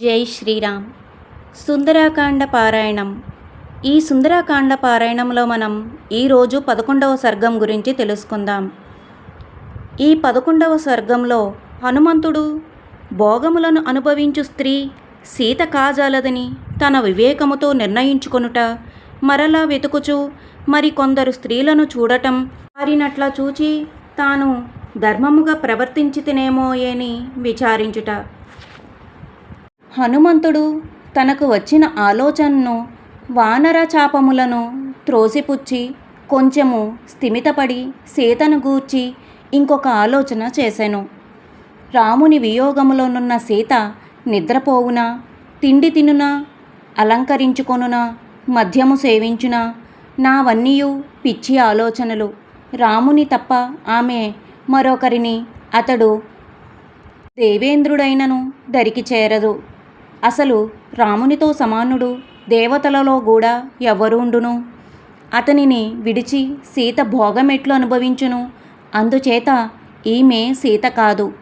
జై శ్రీరామ్. సుందరాకాండ పారాయణం. ఈ సుందరాకాండ పారాయణంలో మనం ఈరోజు పదకొండవ సర్గం గురించి తెలుసుకుందాం. ఈ పదకొండవ సర్గంలో హనుమంతుడు భోగములను అనుభవించు స్త్రీ సీత కాజాలదని తన వివేకముతో నిర్ణయించుకొనుట మరలా వెతుకుచు మరి కొందరు స్త్రీలను చూడటం వారినట్లా చూచి తాను ధర్మముగా ప్రవర్తించితేనేమోయని విచారించుట. హనుమంతుడు తనకు వచ్చిన ఆలోచనను వానర చాపములను త్రోసిపుచ్చి కొంచెము స్థిమితపడి సీతను గూర్చి ఇంకొక ఆలోచన చేశాను రాముని వియోగములోనున్న సీత నిద్రపోవునా తిండి తినునా అలంకరించుకొనునా మద్యము సేవించునా నావన్నీయు పిచ్చి ఆలోచనలు. రాముని తప్ప ఆమె మరొకరిని అతడు దేవేంద్రుడైనను దరికి చేరదు. అసలు రామునితో సమానుడు దేవతలలో కూడా ఎవరుండును అతనిని విడిచి సీత భోగమెట్లు అనుభవించును. అందుచేత ఈమె సీత కాదు.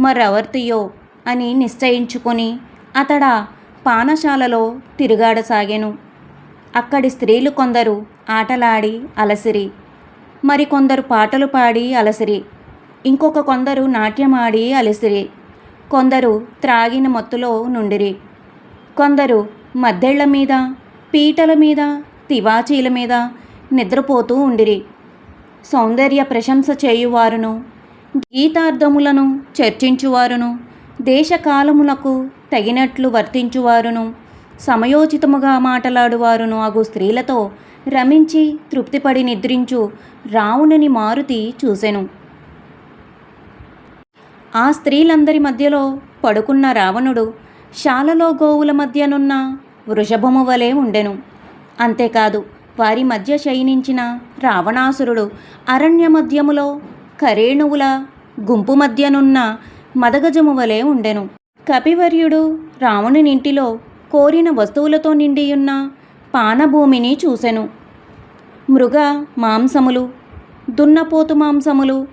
మరెవర్తియో అని నిశ్చయించుకొని అతడ పానశాలలో తిరుగాడసాగాను. అక్కడి స్త్రీలు కొందరు ఆటలాడి అలసిరి. మరికొందరు పాటలు పాడి అలసిరి. ఇంకొక కొందరు నాట్యమాడి అలసిరి. కొందరు త్రాగిన మత్తులో నుండిరి. కొందరు మద్దెళ్ళ మీద పీటల మీద తివాచీల మీద నిద్రపోతూ ఉండిరి. సౌందర్య ప్రశంస చేయువారును గీతార్థములను చర్చించువారును దేశకాలములకు తగినట్లు వర్తించువారును సమయోచితముగా మాటలాడువారును అగు స్త్రీలతో రమించి తృప్తిపడి నిద్రించు రావునని మారుతి చూసెను. ఆ స్త్రీలందరి మధ్యలో పడుకున్న రావణుడు శాలలో గోవుల మధ్యనున్న వృషభము వలె ఉండెను. అంతేకాదు వారి మధ్య శయనించిన రావణాసురుడు అరణ్య మధ్యములో కరేణువుల గుంపు మధ్యనున్న మదగజము వలె ఉండెను. కపివర్యుడు రావణునింటిలో కోరిన వస్తువులతో నిండియున్న పానభూమిని చూసెను. మృగ మాంసములు దున్నపోతు మాంసములు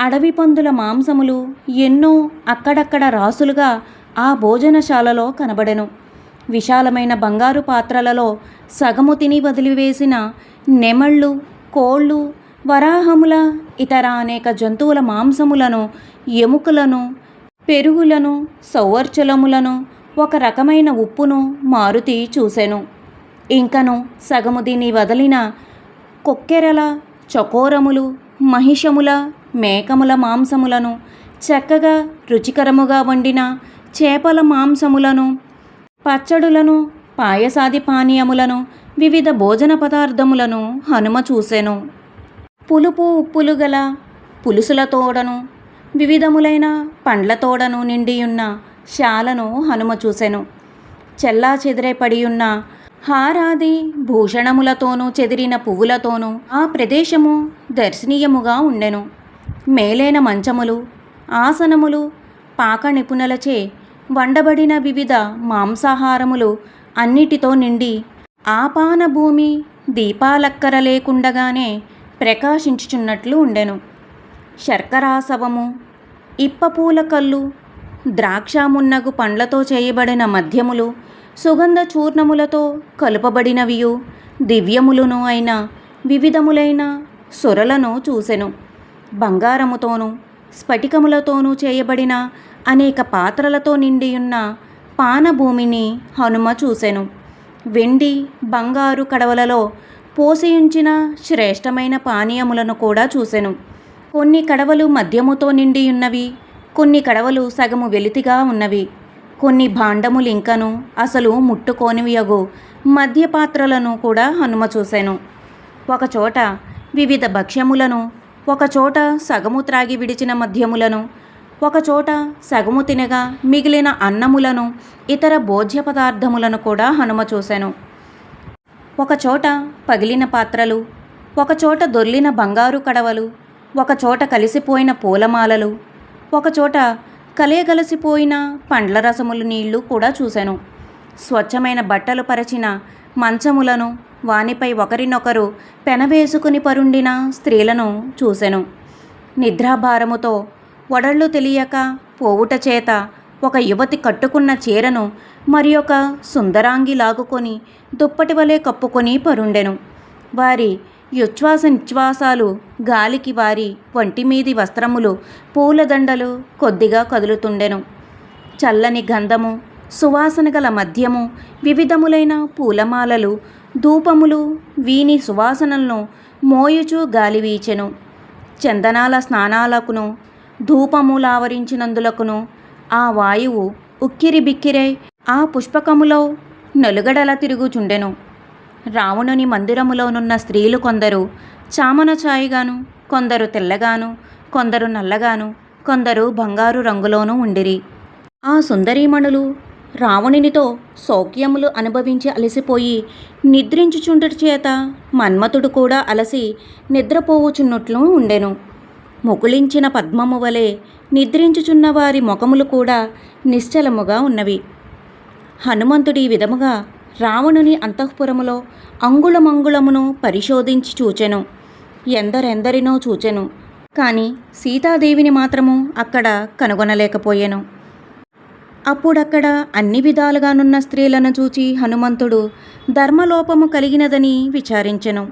అడవి పందుల మాంసములు ఎన్నో అక్కడక్కడ రాసులుగా ఆ భోజనశాలలో కనబడెను. విశాలమైన బంగారు పాత్రలలో సగము తిని వదిలివేసిన నెమళ్ళు కోళ్ళు వరాహముల ఇతర అనేక జంతువుల మాంసములను ఎముకలను పెరుగులను సౌవర్చలములను ఒక రకమైన ఉప్పును మారుతి చూసెను. ఇంకను సగము దీని వదిలిన కొక్కెరల చకోరములు మహిషముల మేకముల మాంసములను చక్కగా రుచికరముగా వండిన చేపల మాంసములను పచ్చడులను పాయసాది పానీయములను వివిధ భోజన పదార్థములను హనుమ చూసెను. పులుపు ఉప్పులు గల పులుసుల తోడను వివిధములైన పండ్ల తోడను నిండియున్న శాలను హనుమ చూసెను. చెల్లా చెదిరే పడియున్న హారాది భూషణములతోనూ చెదిరిన పువ్వులతోనూ ఆ ప్రదేశము దర్శనీయముగా ఉండెను. మేలైన మంచములు ఆసనములు పాక నిపుణులచే వండబడిన వివిధ మాంసాహారములు అన్నిటితో నిండి ఆపాన భూమి దీపాలక్కర లేకుండగానే ప్రకాశించుచున్నట్లు ఉండెను. శర్కరాసవము ఇప్పపూల కళ్ళు ద్రాక్షమున్నగు పండ్లతో చేయబడిన మద్యములు సుగంధ చూర్ణములతో కలుపబడినవియు దివ్యములును అయిన వివిధములైన సొరలను చూసెను. బంగారముతోనూ స్ఫటికములతోనూ చేయబడిన అనేక పాత్రలతో నిండియున్న పానభూమిని హనుమ చూసెను. వెండి బంగారు కడవలలో పోసియుంచిన శ్రేష్టమైన పానీయములను కూడా చూసెను. కొన్ని కడవలు మద్యముతో నిండియున్నవి కొన్ని కడవలు సగము వెలితిగా ఉన్నవి. కొన్ని భాండములు ఇంకను అసలు ముట్టుకోనివియగు మద్య పాత్రలను కూడా హనుమ చూసెను. ఒకచోట వివిధ భక్ష్యములను ఒకచోట సగము త్రాగి విడిచిన మద్యములను ఒకచోట సగము తినగా మిగిలిన అన్నములను ఇతర భోజ్య పదార్థములను కూడా హనుమ చూశాను ఒకచోట పగిలిన పాత్రలు ఒకచోట దొర్లిన బంగారు కడవలు ఒకచోట కలిసిపోయిన పూలమాలలు ఒకచోట కలియగలసిపోయిన పండ్ల రసములు నీళ్ళు కూడా చూశాను స్వచ్ఛమైన బట్టలు పరచిన మంచములను వానిపై ఒకరినొకరు పెనవేసుకుని పరుండిన స్త్రీలను చూసెను. నిద్రాభారముతో వడళ్ళు తెలియక పోవుట చేత ఒక యువతి కట్టుకున్న చీరను మరి ఒక సుందరాంగి లాగుకొని దుప్పటి వలె కప్పుకొని పరుండెను. వారి యుచ్ఛ్వాస నిశ్వాసాలు గాలికి వారి ఒంటిమీది వస్త్రములు పూలదండలు కొద్దిగా కదులుతుండెను. చల్లని గంధము సువాసన గల మద్యము వివిధములైన పూలమాలలు ధూపములు వీని సువాసనలను మోయుచు గాలి వీచెను. చందనాల స్నానాలకును ధూపములావరించినందులకును ఆ వాయువు ఉక్కిరి బిక్కిరై ఆ పుష్పకములో నలుగడల తిరుగుచుండెను. రావణుని మందిరములోనున్న స్త్రీలు కొందరు చామన ఛాయిగాను కొందరు తెల్లగాను కొందరు నల్లగాను కొందరు బంగారు రంగులోనూ ఉండిరి. ఆ సుందరీమణులు రావణునితో సౌఖ్యములు అనుభవించి అలసిపోయి నిద్రించుచుండట చేత మన్మథుడు కూడా అలసి నిద్రపోవుచున్నట్లు ఉండెను. ముకుళించిన పద్మము వలె నిద్రించుచున్న వారి ముఖములు కూడా నిశ్చలముగా ఉన్నవి. హనుమంతుడి విధముగా రావణుని అంతఃపురములో అంగుళమంగుళమును పరిశోధించి చూచెను. ఎందరెందరినో చూచెను. కానీ సీతాదేవిని మాత్రము అక్కడ కనుగొనలేకపోయెను. అప్పుడక్కడ అన్ని విధాలుగానున్న స్త్రీలను చూచి హనుమంతుడు ధర్మలోపము కలిగినదని విచారించెను.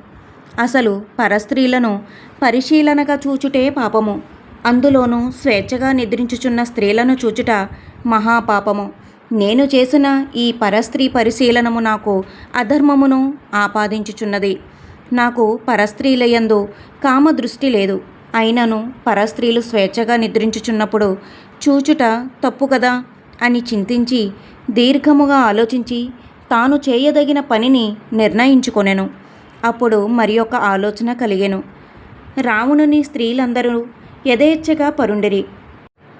అసలు పరస్త్రీలను పరిశీలనగా చూచుటే పాపము. అందులోనూ స్వేచ్ఛగా నిద్రించుచున్న స్త్రీలను చూచుట మహాపాపము. నేను చేసిన ఈ పరస్త్రీ పరిశీలనము నాకు అధర్మమును ఆపాదించుచున్నది. నాకు పరస్త్రీలయందు కామదృష్టి లేదు. అయినను పరస్త్రీలు స్వేచ్ఛగా నిద్రించుచున్నప్పుడు చూచుట తప్పు కదా? అని చింతించి దీర్ఘముగా ఆలోచించి తాను చేయదగిన పనిని నిర్ణయించుకొనెను. అప్పుడు మరి ఒక ఆలోచన కలిగెను. రావణుని స్త్రీలందరూ యథేచ్ఛగా పరుండిరి.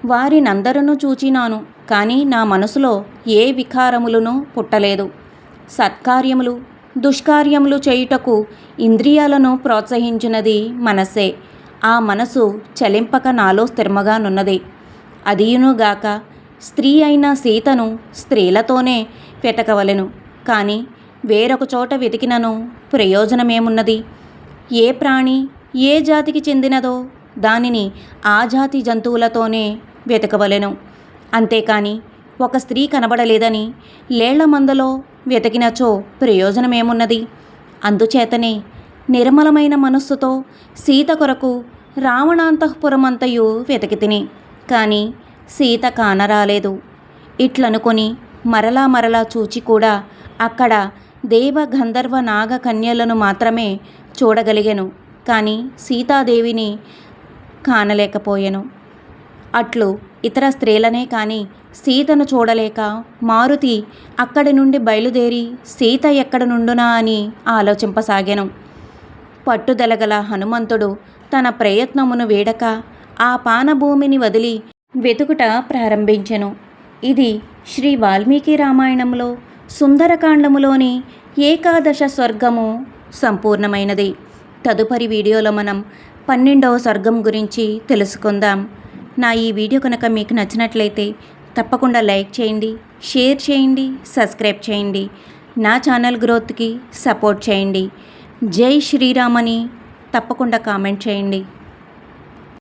వారినందరను చూచినాను కానీ నా మనసులో ఏ వికారములను పుట్టలేదు. సత్కార్యములు దుష్కార్యములు చేయుటకు ఇంద్రియాలను ప్రోత్సహించినది మనసే. ఆ మనసు చలింపక నాలో స్థిరముగానున్నది అదియునుగాక స్త్రీ అయిన సీతను స్త్రీలతోనే వెతకవలెను. కానీ వేరొక చోట వెతికినను ప్రయోజనమేమున్నది? ఏ ప్రాణి ఏ జాతికి చెందినదో దానిని ఆ జాతి జంతువులతోనే వెతకవలెను. అంతేకాని ఒక స్త్రీ కనబడలేదని లేళ్ళ మందలో వెతికినచో ప్రయోజనమేమున్నది? అందుచేతనే నిర్మలమైన మనస్సుతో సీత కొరకు రావణాంతఃపురమంతయు వెతికి తిని. కానీ సీత కానరాలేదు. ఇట్లనుకొని మరలా మరలా చూచి కూడా అక్కడ దేవ గంధర్వ నాగ కన్యలను మాత్రమే చూడగలిగాను. కానీ సీతాదేవిని కానలేకపోయాను. అట్లు ఇతర స్త్రీలనే కానీ సీతను చూడలేక మారుతి అక్కడి నుండి బయలుదేరి సీత ఎక్కడ నుండునా అని ఆలోచింపసాగాను. పట్టుదలగల హనుమంతుడు తన ప్రయత్నమును వీడక ఆ పానభూమిని వదిలి వెతుకుట ప్రారంభించెను. ఇది శ్రీ వాల్మీకి రామాయణంలో సుందరకాండములోని ఏకాదశ స్వర్గము సంపూర్ణమైనది. తదుపరి వీడియోలో మనం పన్నెండవ స్వర్గం గురించి తెలుసుకుందాం. నా ఈ వీడియో కనుక మీకు నచ్చినట్లయితే తప్పకుండా లైక్ చేయండి షేర్ చేయండి సబ్స్క్రైబ్ చేయండి. నా ఛానల్ గ్రోత్కి సపోర్ట్ చేయండి. జై శ్రీరామని తప్పకుండా కామెంట్ చేయండి.